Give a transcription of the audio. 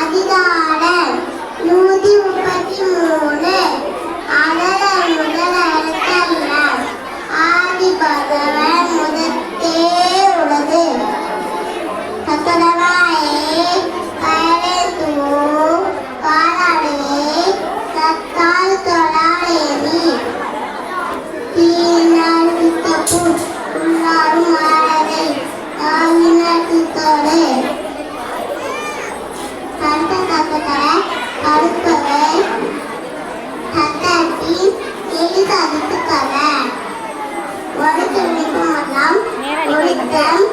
அதிகாரம் கற்போடு கருத்த கப்பத்தர கருப்பது தத்தாட்டி எளித அடித்துக்கவ ஒடுக்கு விடுக்கும் ஒழுக்கம்